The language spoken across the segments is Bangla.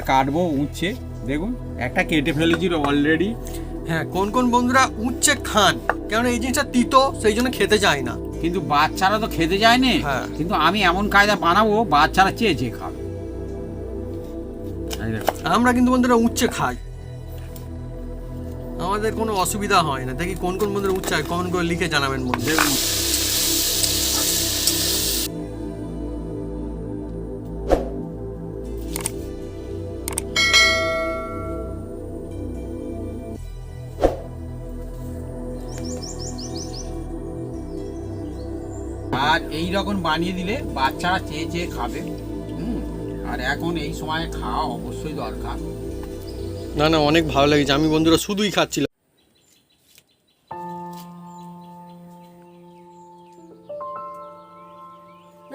আর কাটবো উচ্ছে। দেখুন একটা কেটে ফেলেছি অলরেডি হ্যাঁ কোন কোন বন্ধুরা উচ্ছে খান? কেন এই জিনিসটা তিতো সেই জন্য খেতে চায় না। কিন্তু বাচ্চারা তো খেতে যায় না। হ্যাঁ। কিন্তু আমি এমন কায়দা বানাবো বাচ্চারা চেয়ে চেয়ে খাবে। আমরা কিন্তু বন্ধুরা উচ্ছে খাই। আমাদের কোনো অসুবিধা হয় না। দেখি কোন কোন বন্ধুরা উচ্ছে কমেন্ট করে লিখে জানাবেন বন্ধু আর এই রকম বানিয়ে দিলে বাচ্চারা চেয়ে চেয়ে খাবে। হুম আর এখন এই সময় খাওয়া অবশ্যই দরকার। না না অনেক ভালো লেগেছে। আমি বন্ধুরা শুধুই খাচ্ছিলাম।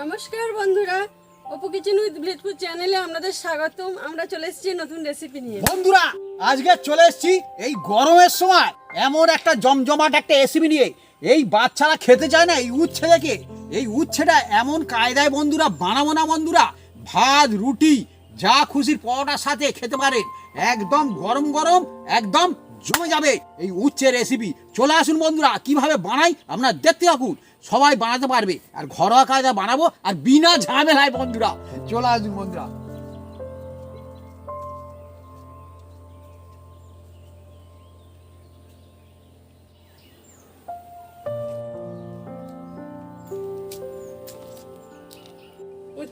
নমস্কার বন্ধুরা। অপু কিচেন উইথ ব্লিটপুর চ্যানেলে আপনাদের স্বাগতম। আমরা চলে এসেছি নতুন রেসিপি নিয়ে। বন্ধুরা আজকে চলে এসেছি এই গরমের সময় এমন একটা জমজমাট একটা রেসিপি নিয়ে। এই বাচ্চারা খেতে চায় না এই উচ্ছে দেখে এই উচ্ছেটা এমন কায়দায় বন্ধুরা, বানাবো না বন্ধুরা। ভাত, রুটি, যা খুশির পরোটার সাথে খেতে পারেন একদম গরম গরম, একদম জমে যাবে এই উচ্ছে রেসিপি চলে আসুন বন্ধুরা, কীভাবে বানাই আপনার দেখতে থাকুন। সবাই বানাতে পারবে। আর ঘরোয়া কায়দা বানাবো আর বিনা ঝামেলায় বন্ধুরা। চলে আসুন বন্ধুরা।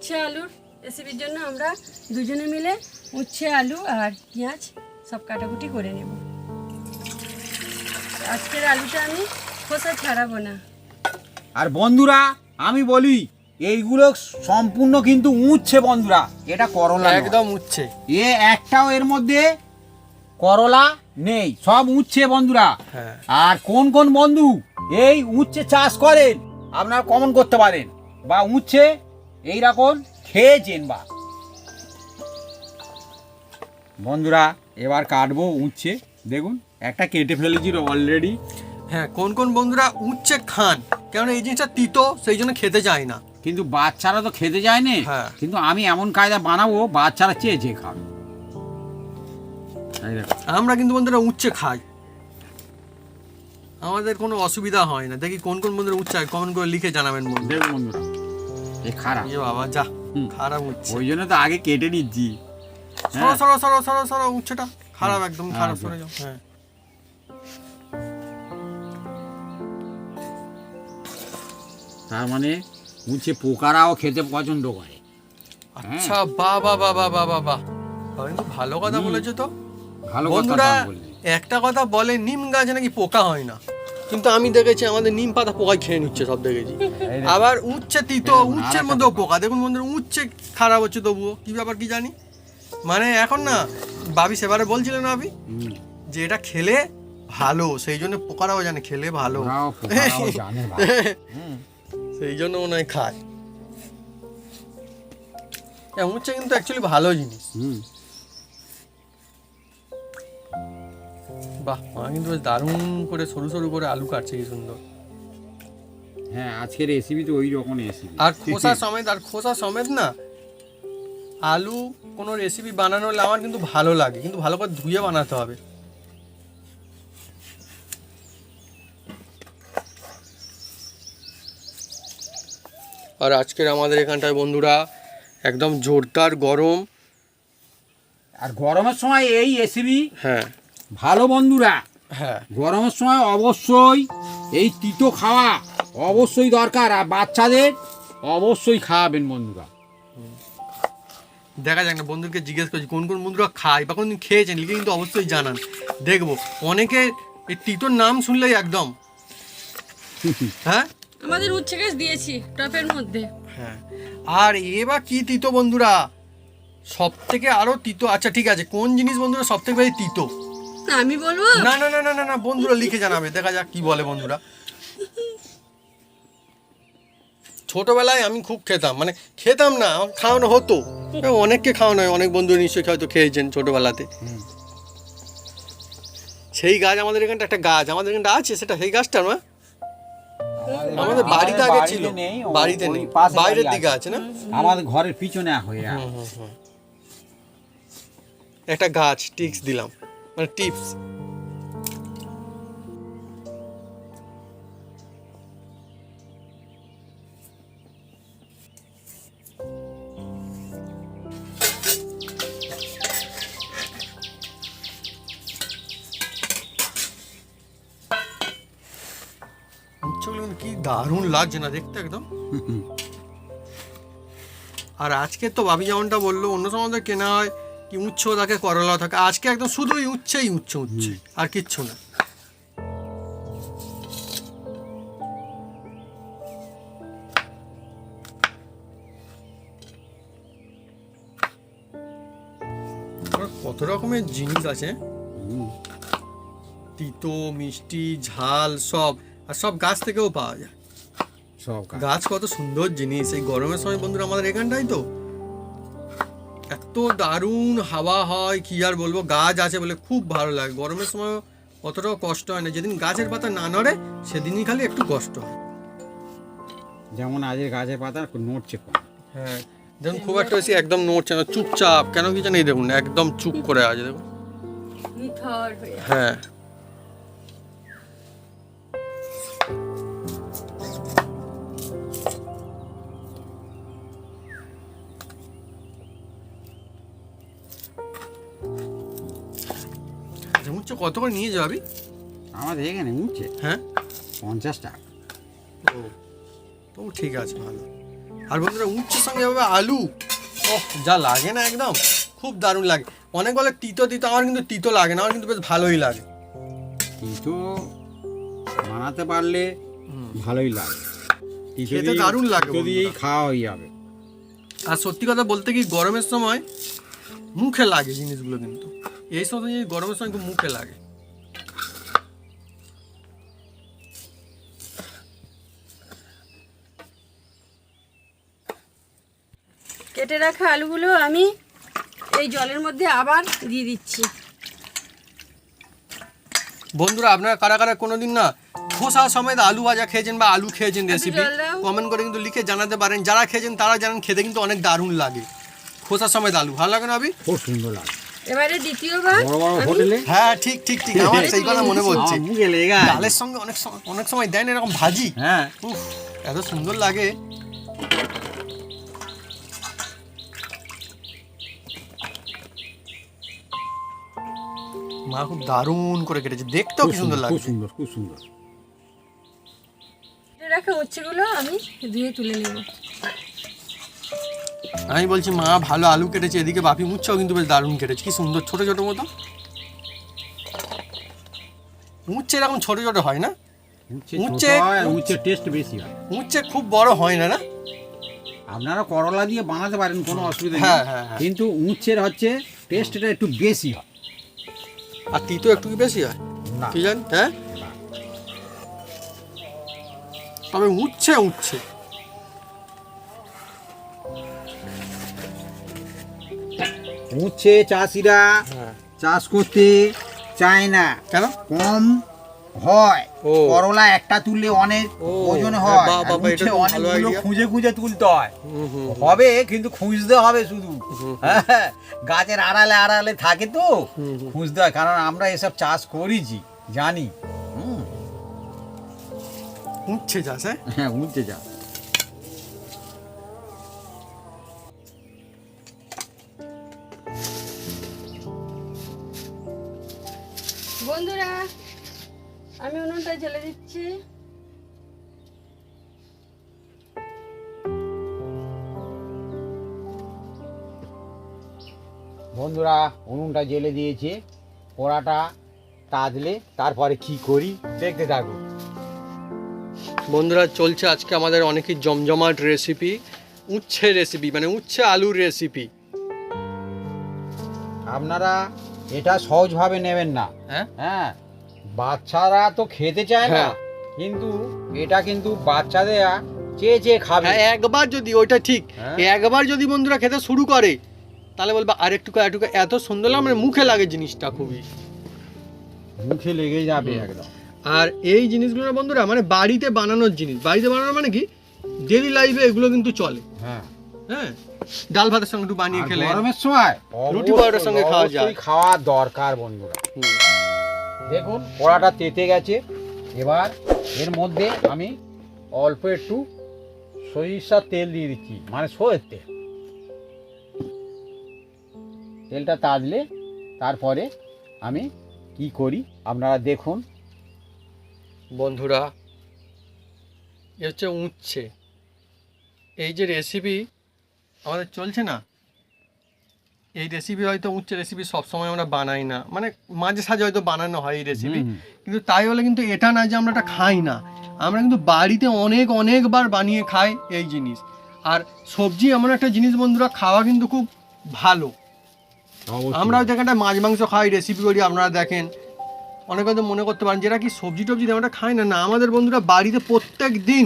উচ্ছে আলুর রেসিপির জন্য আমরা দুজনে মিলে উচ্ছে আলু আর পেঁয়াজ সব কাটাকুটি করে নেব। আজকের আলুটা আমি খোসা ছাড়াবো না। আর বন্ধুরা আমি বলি এইগুলো সম্পূর্ণ কিন্তু উচ্ছে বন্ধুরা এটা করলা একদম উচ্ছে। এ একটাও এর মধ্যে করলা নেই সব উচ্ছে বন্ধুরা। হ্যাঁ। আর কোন কোন বন্ধু এই উচ্ছে চাষ করেন আপনারা কমন করতে পারেন। বা উচ্ছে এইরকম খেয়েছেন বা বন্ধুরা এবার কাটবো উচ্ছে। দেখুন একটা কেটে ফেলেছি অলরেডি হ্যাঁ কোন কোন বন্ধুরা উচ্ছে খান? কেন এই জিনিসটা তিতো সেই জন্য খেতে চায় না। কিন্তু বাচ্চারা তো খেতে যায় না। হ্যাঁ। কিন্তু আমি এমন কায়দা বানাবো বাচ্চারা চেয়ে চেয়ে খাবে। এই। আমরা কিন্তু বন্ধুরা উচ্ছে খাই। আমাদের কোনো অসুবিধা হয় না। দেখি কোন কোন বন্ধুরা উচ্ছে কমেন্ট করে লিখে জানাবেন বন্ধুরা। আগে কেটে নিচ্ছি। সরো হ্যাঁ। সরো সরো সরো সরো খারাপ একদম হ্যাঁ, আচ্ছা। সরে যাও। হ্যাঁ। তার মানে উঁচে পোকারাও খেতে পছন্দ করে। আচ্ছা বাবা বাবা বাবা বাবা ভালো কথা বলেছ তো। ভালো বন্ধুরা একটা কথা বলে নিম গাছ নাকি পোকা হয় না? কিন্তু আমি দেখেছি আমাদের নিম পাতা পোকায় খেয়ে নিচ্ছে সব দেখেছি। আবার উচ্ছে তিতো উচ্ছের মধ্যেও পোকা। দেখুন বন্ধুরা উচ্ছে খারাপ হচ্ছে তবুও। কি ব্যাপার কি জানি? মানে এখন না বাবি সেবারে বলছিলেন না আবি যে এটা খেলে ভালো সেই জন্য পোকারাও জানে খেলে ভালো। সেই জন্য মনে হয় খায়। হ্যাঁ উচ্ছে কিন্তু অ্যাকচুয়ালি ভালো জিনিস। বাহ মা কিন্তু বেশ দারুণ করে সরু সরু করে আলু কাটছে কি সুন্দর। হ্যাঁ আজকের রেসিপি তো ওই রকম রেসিপি আর খোসা সমেত আর খোসা সমেত না আলু কোনো রেসিপি বানানো হলে আমার কিন্তু ভালো লাগে কিন্তু ভালো করে ধুয়ে বানাতে হবে। আর আজকের আমাদের এখানটায় বন্ধুরা একদম জোরদার গরম। আর গরমের সময় এই রেসিপি হ্যাঁ। ভালো বন্ধুরা হ্যাঁ। গরমের সময় অবশ্যই এই তিতো খাওয়া অবশ্যই দরকার আর বাচ্চাদের অবশ্যই খাওয়াবেন বন্ধুরা। দেখা যাক না বন্ধুকে জিজ্ঞেস করছি কোন কোন বন্ধুরা খায় বা কোনদিন খেয়েছেন লিখে কিন্তু অবশ্যই জানান। দেখব অনেকে এই তিতোর নাম শুনলেই একদম হ্যাঁ? আমাদের উচ্ছে গাছ দিয়েছি টপের মধ্যে। হ্যাঁ। আর এবার কি তিতো বন্ধুরা? সব থেকে আরও তিতো আচ্ছা ঠিক আছে কোন জিনিস বন্ধুরা সব থেকে বেশি তিতো? আমি বলব? না না না না না না বন্ধুরা লিখে জানাবে দেখা যাক কি বলে বন্ধুরা। ছোটবেলায় আমি খুব খেতাম মানে খেতাম না খাওয়ানো হতো। অনেককে খাওয়ানো হয় অনেক বন্ধু নিশ্চয়ই হয়তো খেয়েছেন ছোটবেলাতে। সেই গাছ আমাদের এখানটা একটা গাছ আমাদের এখানটা আছে সেটা সেই গাছটা না আমাদের বাড়িতে আগে ছিল। বাড়িতে নেই। বাইরের দিকে আছে। না? আমাদের ঘরের পিছনে হয়ে। একটা গাছ টিপস দিলাম। মানে টিপস। কি দারুণ লাগছে না দেখতে একদম। আর আজকে তো ভাবি যেমনটা বলল অন্য সময় কেনা হয়। কি উচ্চ থাকে করলা থাকে। আজকে একদম শুধুই উচ্ছেই উচ্চ উচ্ছে আর কিচ্ছু না। কত রকমের জিনিস আছে তিতো মিষ্টি ঝাল সব। আর সব গাছ থেকেও পাওয়া যায়। সব গাছ কত সুন্দর জিনিস। এই গরমের সময় বন্ধুরা আমাদের এখানটাই তো। এত দারুণ হাওয়া হয় কি আর বলব? গাছ আছে বলে খুব ভালো লাগে। গরমের সময় অতটাও কষ্ট হয় না। যেদিন গাছের পাতা না নড়ে সেদিনই খালি একটু কষ্ট হয়। যেমন আজের গাছের পাতা নড়ছে কম। হ্যাঁ। দেখুন খুব একটা বেশি একদম নড়ছে না চুপচাপ। কেন কি জানি দেখুন একদম চুপ করে আছে দেখুন। হয়ে। আচ্ছা কত করে নিয়ে যাবি? আমাদের এখানে উঠছে। হ্যাঁ? পঞ্চাশ টাকা। ও তবু ঠিক আছে ভালো। আর বন্ধুরা উচ্চের সঙ্গে হবে আলু। ও যা লাগে না একদম খুব দারুণ লাগে। অনেক বলে তিতো তিতো আমার কিন্তু তিতো লাগে না আমার কিন্তু বেশ ভালোই লাগে। তিতো বানাতে পারলে ভালোই লাগে। খেতে দারুণ লাগে দিয়েই খাওয়া হয়ে যাবে। আর সত্যি কথা বলতে কি গরমের সময় মুখে লাগে জিনিসগুলো কিন্তু। এই সমস্ত জিনিস গরমের সময় খুব মুখে লাগে। কেটে রাখা আলুগুলো আমি এই জলের মধ্যে আবার দিয়ে দিচ্ছি। বন্ধুরা আপনারা কারা কারা কোনোদিন না খোসা সমেত আলু ভাজা খেয়েছেন বা আলু খেয়েছেন রেসিপি কমেন্ট করে কিন্তু লিখে জানাতে পারেন। যারা খেয়েছেন তারা জানেন খেতে কিন্তু অনেক দারুণ লাগে। খোসা সমেত আলু ভালো লাগে না আবি খুব সুন্দর লাগে। এবারে দ্বিতীয়বার বড় বড় আমি হোটেলে? হ্যাঁ ঠিক ঠিক ঠিক। আমার সেই কথা মনে পড়ছে। ডালের সঙ্গে অনেক সময় অনেক সময় দেন এরকম ভাজি। হ্যাঁ। উফ এত সুন্দর লাগে। মা খুব দারুণ করে কেটেছে। দেখতেও খুব কি সুন্দর খুব লাগছে। সুন্দর খুব সুন্দর। রাখা উচ্ছেগুলো আমি ধুয়ে তুলে নেব। আমি বলছি মা ভালো আলু কেটেছে এদিকে বাপি মুচ্ছাও কিন্তু বেশ দারুণ কেটেছে। কি সুন্দর ছোট ছোট মতো? উচ্ছে এরকম ছোট ছোট হয় না? উচ্ছে উচ্ছে টেস্ট বেশি হয়। উচ্ছে খুব বড় হয় না না? আপনারা করলা দিয়ে বানাতে পারেন কোনো অসুবিধা নেই। হ্যাঁ, হ্যাঁ, হ্যাঁ। কিন্তু উচ্ছের হচ্ছে টেস্টটা একটু বেশি হয়। আর তিতো একটু বেশি হয়? না। কি জান? হ্যাঁ? তবে উচ্ছে উচ্ছে উচ্ছে চাষিরা হ্যাঁ। চাষ করতে চায় না। কেন? কম হয়। করলা একটা তুললে অনেক ওজন হ্যাঁ, হয়। অনেকগুলো খুঁজে খুঁজে তুলতে হয়। হবে কিন্তু খুঁজতে হবে শুধু। হ্যাঁ, গাছের আড়ালে আড়ালে থাকে তো। খুঁজতে হয় কারণ আমরা এসব চাষ করেছি জানি। উচ্ছে চাষ হ্যাঁ? হ্যাঁ উঠতে বন্ধুরা আমি উনুনটা জ্বেলে দিচ্ছি। বন্ধুরা উনুনটা জেলে দিয়েছে পোড়াটা তাজলে তারপরে কি করি দেখতে থাকুন। বন্ধুরা চলছে আজকে আমাদের অনেকই জমজমাট রেসিপি উচ্ছে রেসিপি মানে উচ্ছে আলুর রেসিপি আপনারা এটা সহজভাবে নেবেন না। হ্যাঁ? হ্যাঁ বাচ্চারা তো খেতে চায় না। হ্যাঁ। কিন্তু এটা কিন্তু বাচ্চাদের চেয়ে চেয়ে খাবে। হ্যাঁ একবার যদি ওইটা ঠিক। হ্যাঁ। একবার যদি বন্ধুরা খেতে শুরু করে তাহলে বলবে আরেকটু আরেকটু এত সুন্দর লাগে মানে মুখে লাগে জিনিসটা খুবই। মুখে লেগে যাবে একদম। আর এই জিনিসগুলো বন্ধুরা মানে বাড়িতে বানানোর জিনিস। বাড়িতে বানানো মানে কি? ডেলি লাইফে এগুলো কিন্তু চলে। হ্যাঁ। হ্যাঁ। ডাল ভাতের সঙ্গে একটু বানিয়ে খেলে। গরমের সময় রুটি পরোটার সঙ্গে খাওয়া যায়। খাওয়া দরকার বন্ধুরা। দেখুন কড়াটা তেতে গেছে। এবার এর মধ্যে আমি অল্প একটু সরিষার তেল দিয়ে দিচ্ছি মানে সয়ের তেল। তেলটা তাজলে তারপরে আমি কি করি আপনারা দেখুন। বন্ধুরা এ হচ্ছে উচ্ছে। এই যে রেসিপি আমাদের চলছে না। এই রেসিপি হয়তো উচ্ছে রেসিপি সবসময় আমরা বানাই না। মানে মাঝে সাঝে হয়তো বানানো হয় এই রেসিপি। কিন্তু তাই হলে কিন্তু এটা না যে আমরা এটা খাই না। আমরা কিন্তু বাড়িতে অনেক অনেকবার বানিয়ে খাই এই জিনিস। আর সবজি এমন একটা জিনিস বন্ধুরা খাওয়া কিন্তু খুব ভালো। আমরা হয়তো এখানটা মাছ মাংস খাই রেসিপি করি আপনারা দেখেন। অনেক হয়তো মনে করতে পারেন যেটা কি সবজি টবজি আমরা খাই না। না আমাদের বন্ধুরা বাড়িতে প্রত্যেক দিন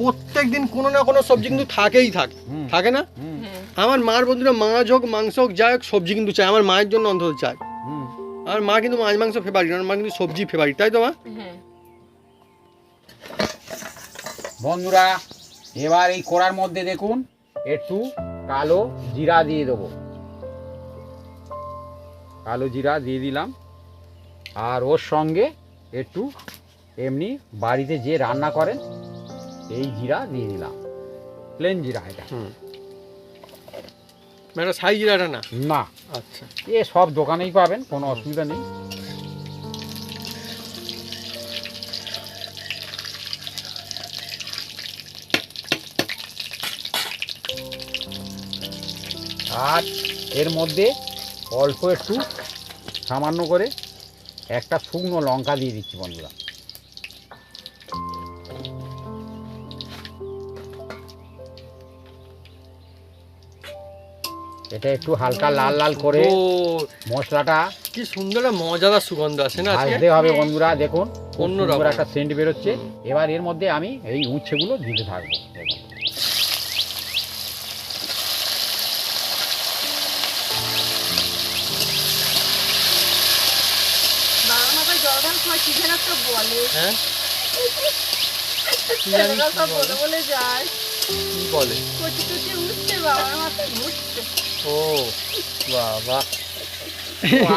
প্রত্যেক দিন কোনো না কোনো সবজি কিন্তু থাকেই থাকে থাকে না? আমার মার বন্ধুরা মাছ হোক মাংস হোক যাই হোক সবজি কিন্তু চাই আমার মায়ের জন্য অন্তত চাই হুম। আমার মা কিন্তু মাছ মাংস ফেভারিট আমার মা কিন্তু সবজি ফেভারিট তাই তো মা? হ্যাঁ। বন্ধুরা এবার এই কড়ার মধ্যে দেখুন একটু কালো জিরা দিয়ে দেবো। কালো জিরা দিয়ে দিলাম। আর ওর সঙ্গে একটু এমনি বাড়িতে যে রান্না করেন এই জিরা দিয়ে দিলাম। প্লেন জিরা এটা। হুম। এটা সাই জিরাটা না? না। আচ্ছা। এ সব দোকানেই পাবেন কোনো অসুবিধা নেই। আর এর মধ্যে অল্প একটু সামান্য করে একটা শুকনো লঙ্কা দিয়ে দিচ্ছি বন্ধুরা। এটা একটু হালকা লাল লাল করে ও মশলাটা কি সুন্দর মজাদার সুগন্ধ আছে না আজকে? হবে বন্ধুরা দেখুন খুব অন্যরকম। একটা সেন্ট বেরোচ্ছে। এবার এর মধ্যে আমি এই উচ্ছেগুলো দিতে থাকব। বাবা বলে। হ্যাঁ? বলে? যায়। বলে? কচি কচি উঠছে বাবার মাথায় উঠছে ও বাবা।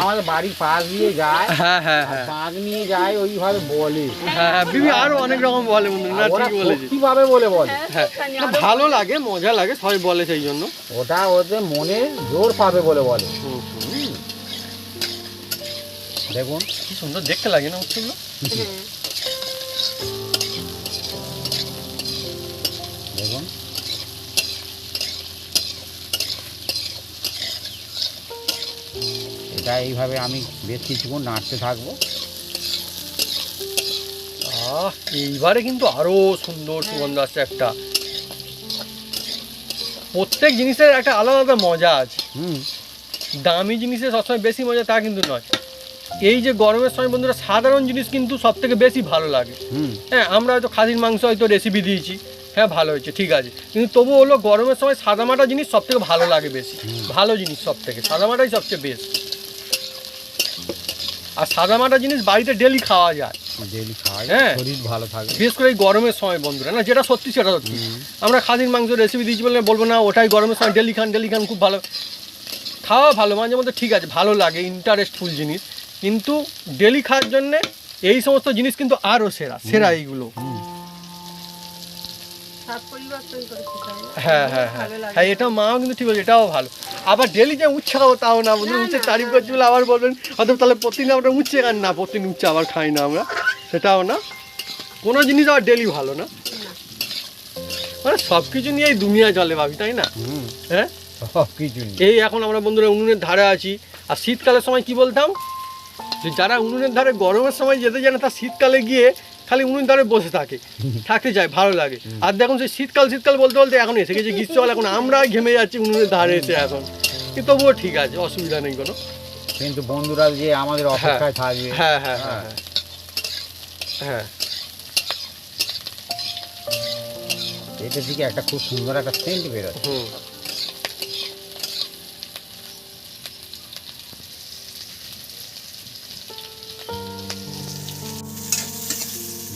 আমাদের বাড়ির পাশ দিয়ে যায় হ্যাঁ হ্যাঁ হ্যাঁ। নিয়ে যায় ওইভাবে বলে। হ্যাঁ হ্যাঁ, বিবি আরও অনেক রকম বলে বন্ধু না ওরা ঠিক বলেছি। কীভাবে বলে বলে। হ্যাঁ হ্যাঁ না, ভালো লাগে মজা লাগে সবাই বলে সেই জন্য। ওটা ওদের মনে জোর পাবে বলে বলে। হুম, হুম। দেখুন। কি সুন্দর দেখতে লাগে না উৎসবগুলো হ্যাঁ। দেখুন এটা এইভাবে আমি বেশ কিছুক্ষণ নাড়তে থাকব। আহ এইবারে কিন্তু আরও সুন্দর সুগন্ধ আসছে একটা। প্রত্যেক জিনিসের একটা আলাদা আলাদা মজা আছে। হুম। দামি জিনিসের সবসময় বেশি মজা তা কিন্তু নয়। এই যে গরমের সময় বন্ধুরা সাধারণ জিনিস কিন্তু সব থেকে বেশি ভালো লাগে। হুম। হ্যাঁ আমরা হয়তো খাসির মাংস হয়তো রেসিপি দিয়েছি। হ্যাঁ ভালো হয়েছে ঠিক আছে। কিন্তু তবু হলো গরমের সময় সাদামাটা জিনিস সব থেকে ভালো লাগে বেশি। ভালো জিনিস সব থেকে সাদামাটাই সবচেয়ে বেস্ট আর সাদা মাটা জিনিস বাড়িতে ডেলি খাওয়া যায়। ডেলি খাওয়া হ্যাঁ। শরীর ভালো থাকে। বিশেষ করে এই গরমের সময় বন্ধুরা না যেটা সত্যি সেটা সত্যি। আমরা খাসির মাংস রেসিপি দিয়েছি বলে বলব না ওটাই গরমের সময় ডেলি খান ডেলি খান খুব ভালো। খাওয়া ভালো মাঝে মধ্যে ঠিক আছে ভালো লাগে ইন্টারেস্টফুল জিনিস। কিন্তু ডেলি খাওয়ার জন্যে এই সমস্ত জিনিস কিন্তু আরও সেরা সেরা এইগুলো। হ্যাঁ হ্যাঁ হ্যাঁ। হ্যাঁ এটাও মাও কিন্তু ঠিক বলছে এটাও ভালো। আবার ডেলি যে উচ্ছে খাব তাও না বন্ধু উচ্ছে তারিফ করছি বলে আবার বলবেন হয়তো তাহলে প্রতিদিন আমরা উচ্ছে খান না প্রতিদিন উচ্ছে আবার খাই না আমরা সেটাও না। কোনো জিনিস আবার ডেলি ভালো না। না। মানে সব কিছু নিয়েই দুনিয়া চলে ভাবি তাই না? হ্যাঁ? সব কিছু এই এখন আমরা বন্ধুরা উনুনের ধারে আছি। আর শীতকালের সময় কি বলতাম? যে যারা উনুনের ধারে গরমের সময় যেতে জানে তার শীতকালে গিয়ে খালি উনুনের ধারে বসে থাকে। থাকতে চায় ভালো লাগে। আর দেখুন সেই শীতকাল শীতকাল বলতে বলতে এখন এসে গেছে গ্রীষ্মকাল এখন আমরা ঘেমে যাচ্ছি উনুনের ধারে এসে এখন। কিন্তু তবুও ঠিক আছে অসুবিধা নেই কোনো। কিন্তু বন্ধুরা যে আমাদের অপেক্ষায় থাকবে। হ্যাঁ হ্যাঁ হ্যাঁ হ্যাঁ। হ্যাঁ। এটা থেকে একটা খুব সুন্দর একটা সেন্ট বেরোয় হুম।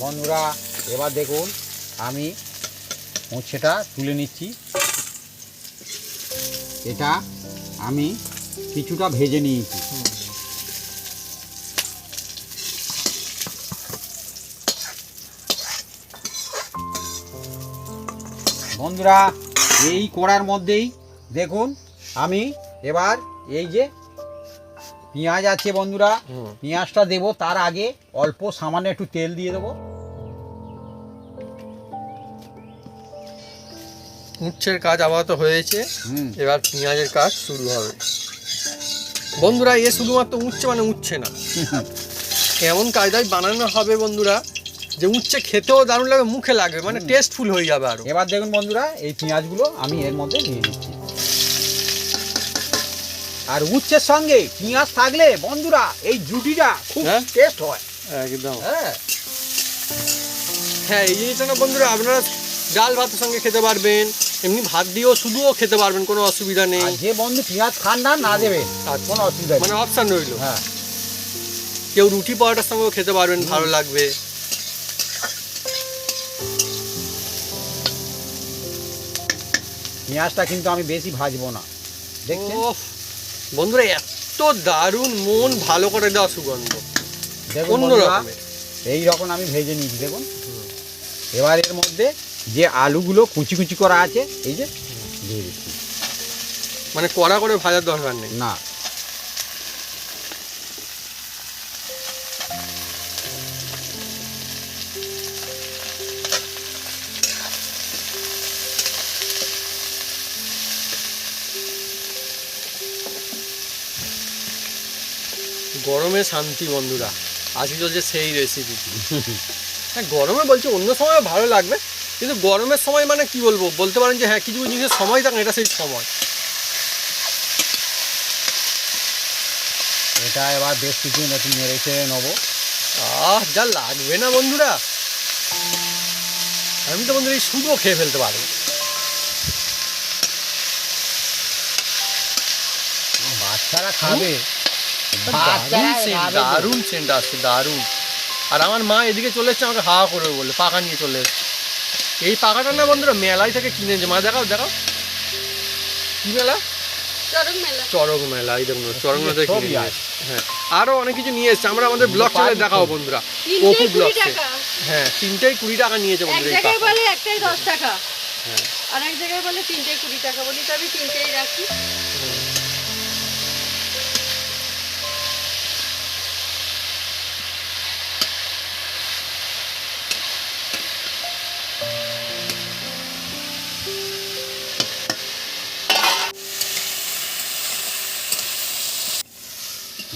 বন্ধুরা, এবার দেখুন, আমি উচ্ছেটা তুলে নিচ্ছি। এটা আমি কিছুটা ভেজে নিয়েছি। বন্ধুরা, এই কড়ার মধ্যেই দেখুন, আমি এবার এই যে পেঁয়াজ আছে বন্ধুরা। পেঁয়াজটা দেব তার আগে অল্প সামান্য একটু তেল দিয়ে দেবো। উচ্ছের কাজ আপাতত হয়েছে এবার পেঁয়াজের কাজ শুরু হবে। বন্ধুরা এ শুধুমাত্র উচ্ছে মানে উচ্ছে না। এমন কায়দায় বানানো হবে বন্ধুরা যে উচ্ছে খেতেও দারুণ লাগবে মুখে লাগবে মানে টেস্টফুল হয়ে যাবে আরও। এবার দেখুন বন্ধুরা এই পেঁয়াজগুলো আমি এর মধ্যে দিয়ে দিচ্ছি। আর উচ্ছের সঙ্গে পেঁয়াজ থাকলে বন্ধুরা এই জুটিটা খুব হ্যাঁ? টেস্ট হয়। একদম। হ্যাঁ। হ্যাঁ এই জিনিসটা বন্ধুরা আপনারা ডাল ভাতের সঙ্গে খেতে পারবেন এমনি ভাত দিয়েও শুধুও খেতে পারবেন কোনো অসুবিধা নেই। যে বন্ধু পেঁয়াজ খান না না দেবে আচ্ছা। কোনো অসুবিধা মানে অপশান রইল। হ্যাঁ। কেউ রুটি পরোটার সঙ্গেও খেতে পারবেন ভালো লাগবে। পেঁয়াজটা কিন্তু আমি বেশি ভাজবো না। দেখছেন? বন্ধুরা এত দারুণ মন ভালো করে দেওয়া সুগন্ধ। অন্য রকমের। এই রকম আমি ভেজে নিয়েছি দেখুন। এবার এর মধ্যে যে আলুগুলো কুচি কুচি করা আছে এই যে দিয়ে দিচ্ছি। মানে কড়া করে ভাজার দরকার নেই। না গরমে শান্তি বন্ধুরা। আজকে চলছে সেই রেসিপি হ্যাঁ গরমে বলছে অন্য সময় ভালো লাগবে কিন্তু গরমের সময় মানে কি বলব? বলতে পারেন যে হ্যাঁ কিছু কিছু জিনিসের সময় থাকে এটা সেই সময়। এটা এবার বেশ কিছু একটু নেড়ে চেড়ে নেব। আহ যা লাগবে না বন্ধুরা। আমি তো বন্ধুরা এই শুধুও খেয়ে ফেলতে পারব। বাচ্চারা খাবে। দারুণ সেন্ট দারুণ সেন্ট আসছে দারুণ। আর আমার মা এদিকে চলে এসছে আমাকে হাওয়া করবে বলে পাকা নিয়ে চলে এসছে। এই পাকাটা না বন্ধুরা মেলায় থেকে কিনেছে মা দেখাও দেখাও। কি মেলা? চরক মেলা। এই দেখুন চরক মেলা থেকে কিনে। হ্যাঁ আরও অনেক কিছু নিয়ে এসছে। আমরা আমাদের ব্লগ চ্যানেলে দেখাও বন্ধুরা অপু ব্লগ হ্যাঁ তিনটেই কুড়ি টাকা নিয়েছে বন্ধুরা এই জায়গায় বলে একটাই দশ টাকা। হ্যাঁ। আর এক জায়গায় বলে তিনটে কুড়ি টাকা। বলি তো আমি তিনটেই রাখি।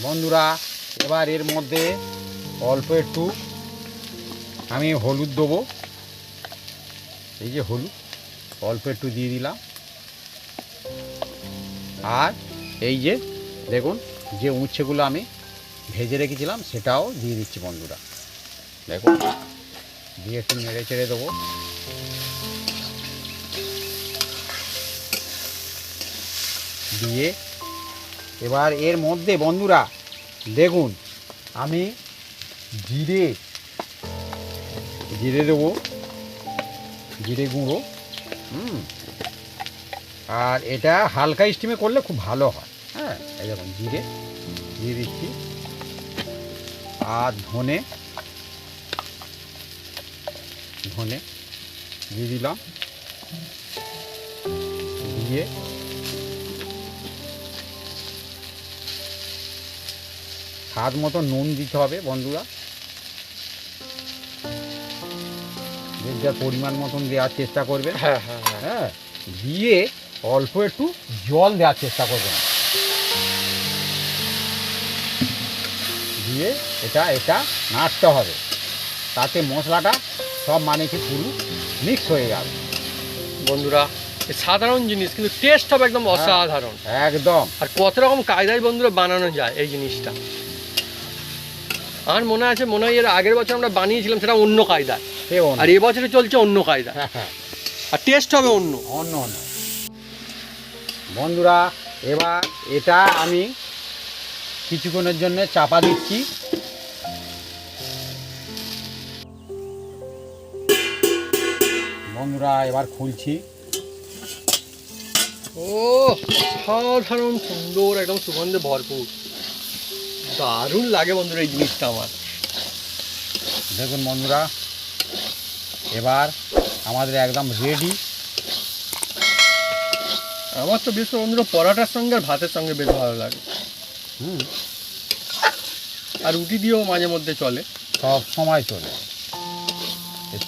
বন্ধুরা, এবার এর মধ্যে অল্প একটু আমি হলুদ দেবো। এই যে হলুদ, অল্প একটু দিয়ে দিলাম। আর এই যে দেখুন, যে উচ্ছেগুলো আমি ভেজে রেখেছিলাম, সেটাও দিয়ে দিচ্ছি বন্ধুরা। দেখুন, দিয়ে একটু নেড়ে চেড়ে দেবো। দিয়ে এবার এর মধ্যে বন্ধুরা, দেখুন, আমি জিরে জিরে দেবো, জিরে গুঁড়ো, হুম, আর এটা হালকা স্টিমে করলে খুব ভালো হয়। হ্যাঁ এই দেখুন, জিরে, দিয়ে দিচ্ছি। আর ধনে ধনে দিয়ে দিলাম। দিয়ে স্বাদ মতো নুন দিতে হবে বন্ধুরা। যে যার পরিমাণ মতন দেওয়ার চেষ্টা করবে। হ্যাঁ হ্যাঁ হ্যাঁ। হ্যাঁ দিয়ে অল্প একটু জল দেওয়ার চেষ্টা করবেন। দিয়ে এটা এটা নাড়তে হবে। তাতে মশলাটা সব মানে কি পুরো মিক্স হয়ে যাবে। বন্ধুরা সাধারণ জিনিস কিন্তু টেস্ট হবে একদম অসাধারণ। একদম। আর কত রকম কায়দায় বন্ধুরা বানানো যায় এই জিনিসটা। আমার মনে আছে মনে হয় এর আগের বছর আমরা বানিয়েছিলাম সেটা অন্য কায়দায়। সে আর এবছরে চলছে অন্য কায়দা হ্যাঁ হ্যাঁ। আর টেস্ট হবে অন্য। অন্য অন্য। বন্ধুরা এবার এটা আমি কিছুক্ষণের জন্য চাপা দিচ্ছি। বন্ধুরা এবার খুলছি। ও সাধারণ সুন্দর একদম সুগন্ধে ভরপুর। দারুণ লাগে বন্ধুরা এই জিনিসটা আমার। দেখুন বন্ধুরা এবার আমাদের একদম রেডি আমার তো করে বন্ধুরা পরোটার সঙ্গে আর ভাতের সঙ্গে বেশ ভালো লাগে। হুম। আর রুটি দিয়েও মাঝে মধ্যে চলে। সব সময় চলে।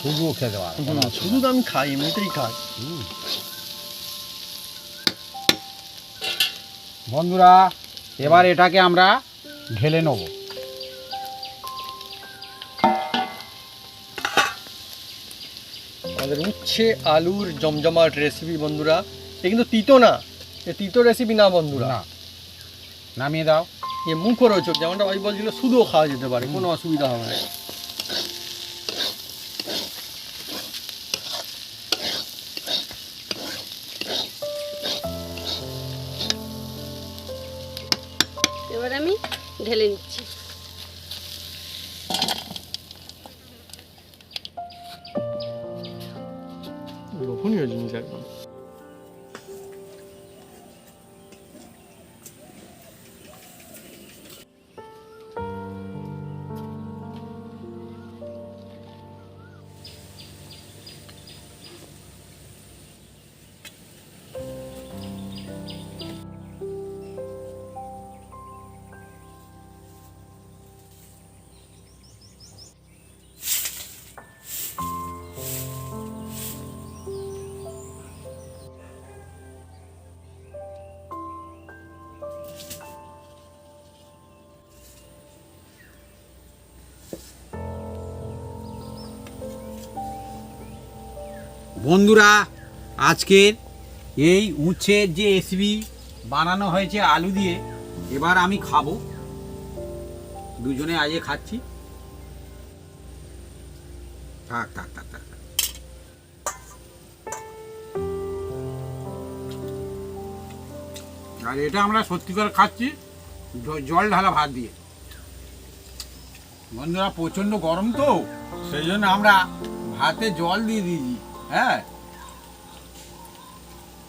শুধুও খেতে পারে শুধু তো আমি খাই এমনিতেই খাই। হুম। বন্ধুরা এবার এটাকে আমরা ঢেলে নেব। আমাদের উচ্ছে আলুর জমজমাট রেসিপি বন্ধুরা। এ কিন্তু তিতো না এ তিতো রেসিপি না বন্ধুরা। না নামিয়ে দাও। এ মুখরোচক যেমনটা ভাই বলছিল শুধুও খাওয়া যেতে পারে কোনো অসুবিধা হবে না। এবার আমি ঢেলে নিচ্ছি লোভনীয় জিনিস একদম। বন্ধুরা আজকের এই উচ্ছের যে এসবি বানানো হয়েছে আলু দিয়ে, এবার আমি খাব। দুজনে আজকে খাচ্ছি। থাক থাক থাক থাক। আর এটা আমরা সত্যি করে খাচ্ছি জল ঢালা ভাত দিয়ে। বন্ধুরা, প্রচণ্ড গরম তো, সেই জন্য আমরা ভাতে জল দিয়ে দিয়েছি। হ্যাঁ।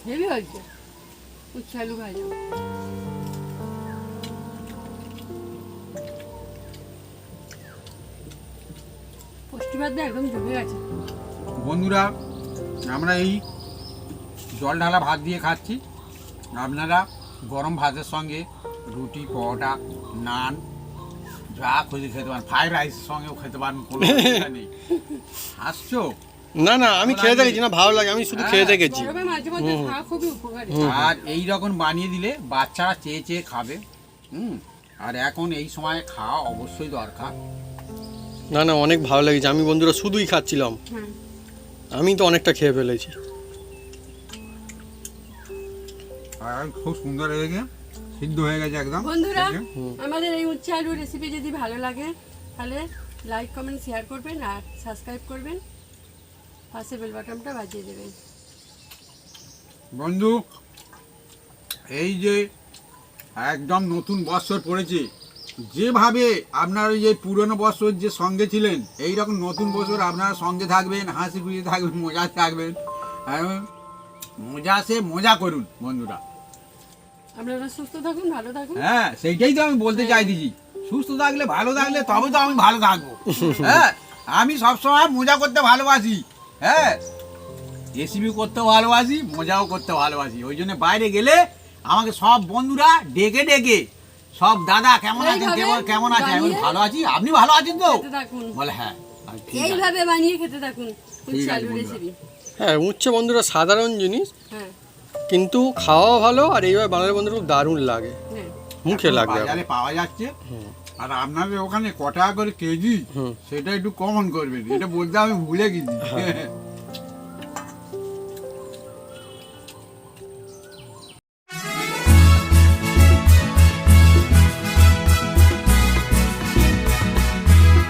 হেভি হয়েছে। উচ্ছে আলু ভাজা। পুষ্টিবাদ একদম জমে গেছে। বন্ধুরা আমরা এই জল ঢালা ভাত দিয়ে খাচ্ছি। আপনারা গরম ভাতের সঙ্গে রুটি পরোটা নান যা খুঁজে খেতে পারেন। ফ্রাইড রাইসের সঙ্গেও খেতে পারেন কোনো নেই। হাসছো না না আমি খেয়ে দেখেছি না ভালো লাগে আমি শুধু খেয়ে হ্যাঁ। দেখেছি। আর এই রকম বানিয়ে দিলে বাচ্চারা চেয়ে চেয়ে খাবে হুম? আর এখন এই সময় খাওয়া অবশ্যই দরকার। না না অনেক ভালো লেগেছে। আমি বন্ধুরা শুধুই খাচ্ছিলাম। হ্যাঁ। আমি তো অনেকটা খেয়ে ফেলেছি। আর খুব সুন্দর লেগেছে সিদ্ধ হয়ে গেছে একদম। বন্ধুরা আমাদের এই উচ্ছে আলু রেসিপি যদি ভালো লাগে তাহলে লাইক কমেন্ট শেয়ার করবেন আর সাবস্ক্রাইব করবেন। পাশে বেল বাটনটা বাজিয়ে দেবেন। বন্ধু এই যে একদম নতুন বৎসর পড়েছে যেভাবে আপনার ওই যে পুরনো বছর যে সঙ্গে ছিলেন এই রকম নতুন বছর আপনারা সঙ্গে থাকবেন হাসি খুশি থাকবেন মজা থাকবেন। এবং মজা সে মজা করুন বন্ধুরা। আপনারা সুস্থ থাকুন ভালো থাকুন। হ্যাঁ সেইটাই তো আমি বলতে চাইতেছি। সুস্থ থাকলে ভালো থাকলে তবে তো আমি ভালো থাকব। হ্যাঁ আমি সবসময় মজা করতে ভালোবাসি। হ্যাঁ? রেসিপি করতে ভালোবাসি মজাও করতে ভালোবাসি। ওই জন্য বাইরে গেলে আমাকে সব বন্ধুরা ডেকে ডেকে সব দাদা কেমন আছেন কেমন কেমন আছেন? আমি ভালো আছি আপনি ভালো আছেন তো? বলে হ্যাঁ আছে। এইভাবে বানিয়ে খেতে থাকুন আছে হ্যাঁ উচ্ছে বন্ধুরা সাধারণ জিনিস হ্যাঁ। কিন্তু খাওয়া ভালো আর এইভাবে বানালে বন্ধুরা খুব দারুণ লাগে। হ্যাঁ। মুখে লাগবে পাওয়া যাচ্ছে। হুম। আর আপনাদের ওখানে ক টাকা করে কেজি? সেটা একটু কমন করবেন। এটা বলতে আমি ভুলে গেছি।